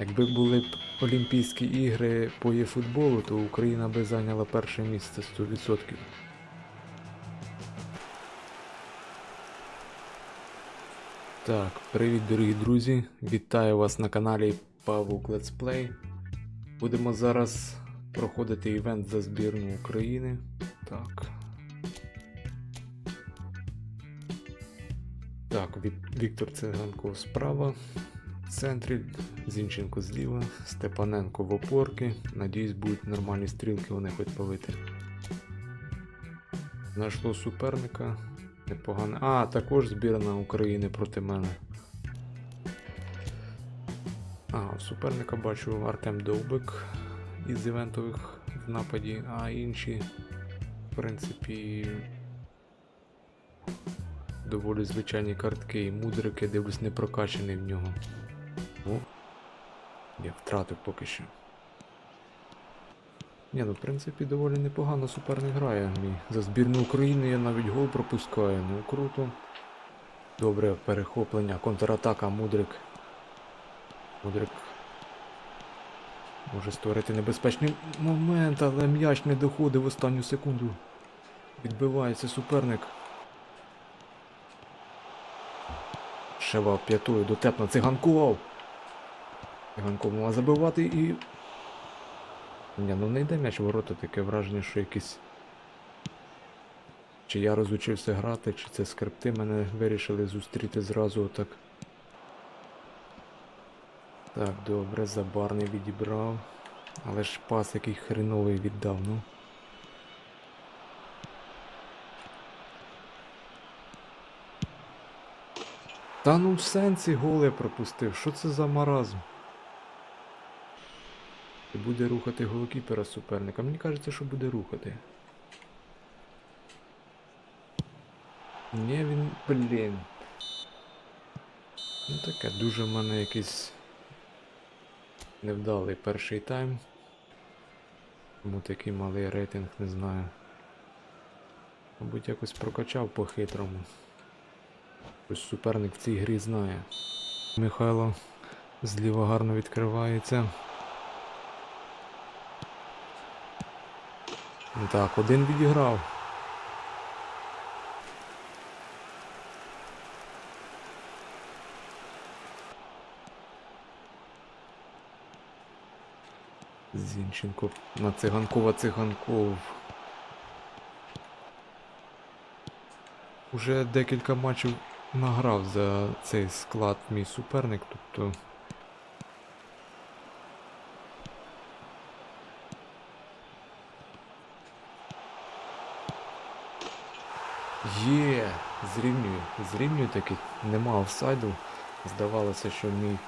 Якби були б Олімпійські ігри по є-футболу, то Україна би зайняла перше місце 100%. Так, привіт, дорогі друзі! Вітаю вас на каналі Павук Let's Play. Будемо зараз проходити івент за збірну України. Так. Так, Вік- Віктор Циганков справа, в центрі, Зінченко зліва, Степаненко в опорки. Надіюсь, будуть нормальні стрілки вони хоч повити. Знайшло суперника. Непогано. А, також збірна України проти мене. А, суперника бачу Артем Довбик із івентових в нападі, а інші, в принципі, доволі звичайні картки і мудрики, дивлюсь, не прокачаний в нього. Я втратив поки що. Ні, ну в принципі доволі непогано суперник грає. Мій. За збірну України я навіть гол пропускаю. Ну круто. Добре, перехоплення, контратака, Мудрик. Мудрик. Може створити небезпечний момент, але м'яч не доходить в останню секунду. Відбивається суперник. Шева п'ятою дотепно циганков. Циганков мала забивати і ні, ну не йде м'яч ворота, таке враження, що якийсь. Чи я розучився грати, чи це скрипти мене вирішили зустріти зразу отак. Так, добре, забарний відібрав. Але ж пас який хреновий віддав, ну. Та ну в сенсі голи пропустив. Що це за маразм? І буде рухати голкіпера суперника. Мені кажеться, що буде рухати. Ні, він, блін. Ну таке, дуже в мене якийсь невдалий перший тайм. Тому такий малий рейтинг, не знаю. Мабуть, якось прокачав по-хитрому. Ось суперник в цій грі знає. Михайло зліва гарно відкривається. Так, один відіграв. Зінченко на циганкова циганков. Уже декілька матчів награв за цей склад мій суперник, тобто. Є, зрівнюю, зрівнюю таки, нема офсайду. Здавалося, що мій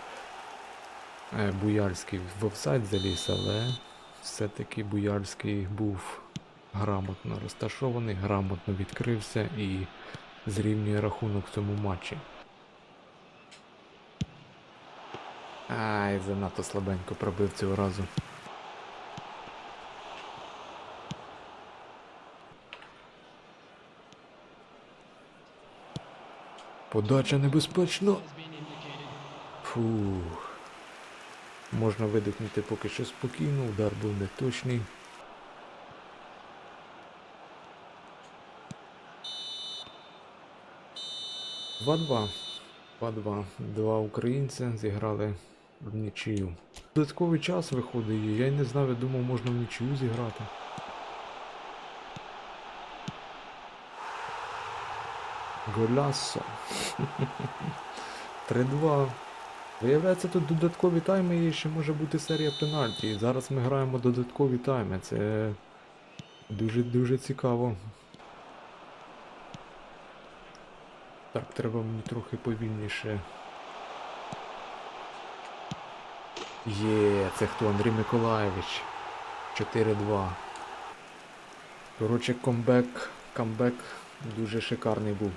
е, Буяльський в офсайд заліз, але все-таки Буяльський був грамотно розташований, грамотно відкрився і зрівнює рахунок в цьому матчі. Ай, занадто слабенько пробив цього разу. Подача небезпечна. Фух. Можна видихнути поки що спокійно, удар був неточний. Два-два. Два-два. Два українця зіграли в нічию. Додатковий час виходить, я й не знав, я думав, можна в нічию зіграти. Голясо. 3-2. Виявляється, тут додаткові тайми є, ще може бути серія пенальті. І зараз ми граємо додаткові тайми. Це дуже-дуже цікаво. Так, треба мені трохи повільніше. Є, це хто? Андрій Миколаєвич. 4-2. Коротше, камбек, камбек дуже шикарний був.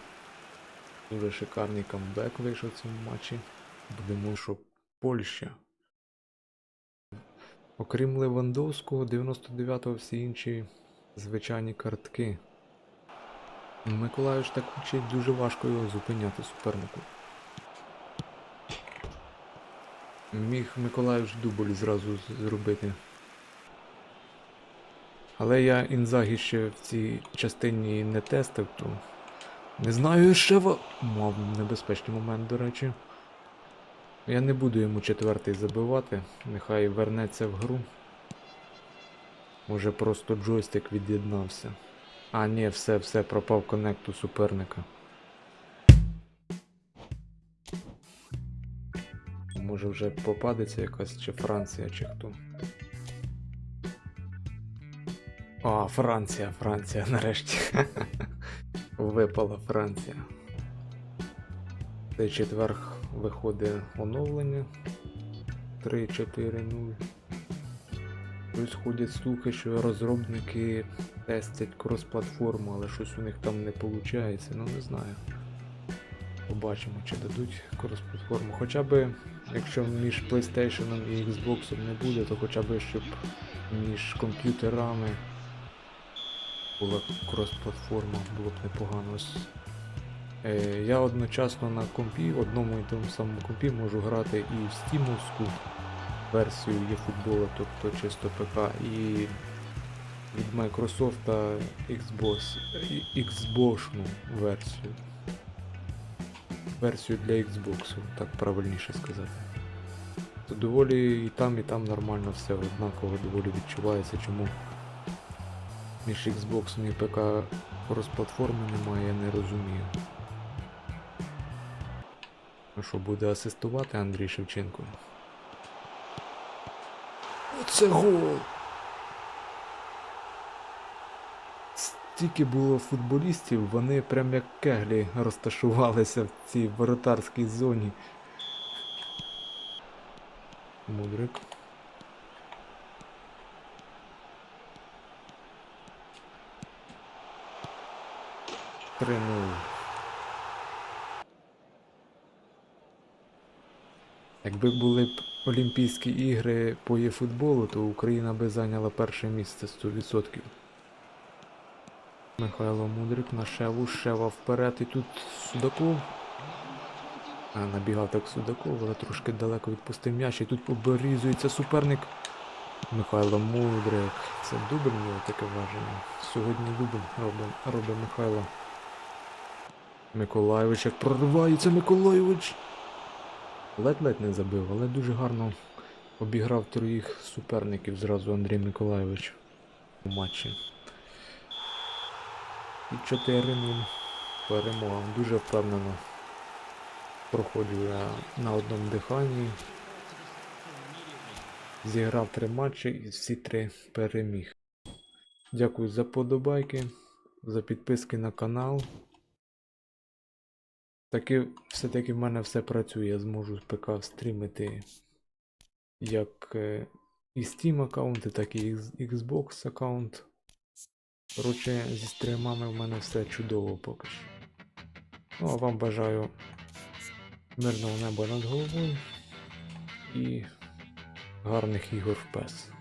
Дуже шикарний камбек вийшов в цьому матчі. Будемо, що Польща. Окрім Левандовського, 99-го всі інші звичайні картки. Миколаївич так вчить дуже важко його зупиняти супернику. Міг Миколаївич дубль зразу зробити. Але я інзагі ще в цій частині не тестив, то не знаю, ще ва... мав небезпечний момент, до речі. Я не буду йому четвертий забивати, нехай вернеться в гру. Може просто джойстик від'єднався. А, ні, все, все, пропав коннект у суперника. Може вже попадеться якась чи Франція, чи хто. А, Франція, Франція, нарешті. Випала Франція. Цей четверг виходить оновлення 3.4.0. Плюс ходять слухи, що розробники тестять крос-платформу, але щось у них там не виходить, ну не знаю. Побачимо, чи дадуть крос-платформу. Хоча б, якщо між PlayStation і Xbox не буде, то хоча б щоб між комп'ютерами була крос-платформа, було б непогано. Е, я одночасно на компі, одному і тому самому компі можу грати і в стімовську версію eFootball, тобто чисто ПК, і від Microsoft Xbox, Xboxну версію. Версію для Xbox, так правильніше сказати. То доволі і там, і там нормально все однаково доволі відчувається, чому між Xbox і ПК розплатформи немає, я не розумію. Ну що, буде асистувати Андрій Шевченко? Оце гол! Стільки було футболістів, вони прям як кеглі розташувалися в цій воротарській зоні. Мудрик. Три нуль. Якби були б Олімпійські ігри по є-футболу, то Україна би зайняла перше місце 100%. Михайло Мудрик на Шеву, Шева вперед і тут Судаков. А, набігав так Судаков, але трошки далеко відпустив м'яч і тут обрізується суперник. Михайло Мудрик. Це дубль в таке враження. Сьогодні робить, робить Михайло. Миколайович як проривається Миколайович. Ледь-ледь не забив, але дуже гарно обіграв троїх суперників зразу Андрій Миколайович у матчі. І 4-0 перемога. Дуже впевнено проходжу я на одному диханні. Зіграв три матчі і всі три переміг. Дякую за подобайки, за підписки на канал. Таки, все-таки в мене все працює, я зможу з ПК стрімити як е, і Steam аккаунти, так і Xbox аккаунт. Коротше, зі стрімами в мене все чудово поки що. Ну, а вам бажаю мирного неба над головою і гарних ігор в PES.